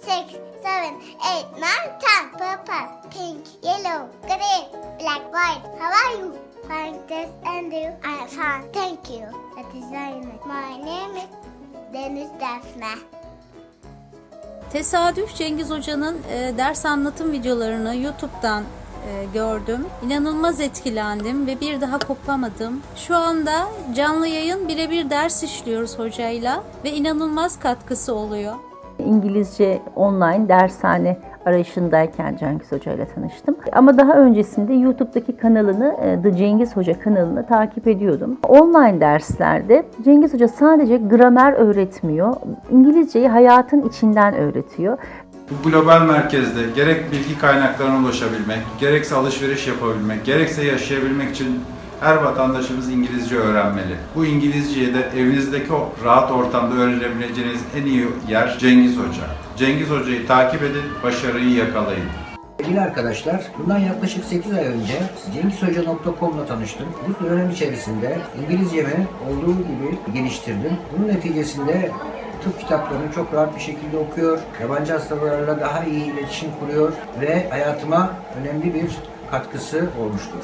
six, seven, eight, nine, ten. Purple, pink, yellow, green, black, white. How are you? Fine, this and you. I'm fine. Thank you. Very nice. My name is Deniz Defne. Tesadüf Cengiz Hoca'nın e, ders anlatım videolarını YouTube'dan gördüm. İnanılmaz etkilendim ve bir daha kopamadım. Şu anda canlı yayın birebir ders işliyoruz hocayla ve inanılmaz katkısı oluyor. İngilizce online dershane arayışındayken Cengiz Hoca ile tanıştım. Ama daha öncesinde YouTube'daki kanalını, e, The Cengiz Hoca kanalını takip ediyordum. Online derslerde Cengiz Hoca sadece gramer öğretmiyor, İngilizceyi hayatın içinden öğretiyor. Bu global merkezde gerek bilgi kaynaklarına ulaşabilmek, gerekse alışveriş yapabilmek, gerekse yaşayabilmek için her vatandaşımız İngilizce öğrenmeli. Bu İngilizceyi de evinizdeki o rahat ortamda öğrenebileceğiniz en iyi yer Cengiz Hoca. Cengiz Hoca'yı takip edin, başarıyı yakalayın. Sevgili arkadaşlar, bundan yaklaşık 8 ay önce cengizhoca.com'la tanıştım. Bu dönem içerisinde İngilizcemi olduğu gibi geliştirdim. Bunun neticesinde tıp kitaplarını çok rahat bir şekilde okuyor, yabancı hastalarla daha iyi iletişim kuruyor ve hayatıma önemli bir katkısı olmuştur.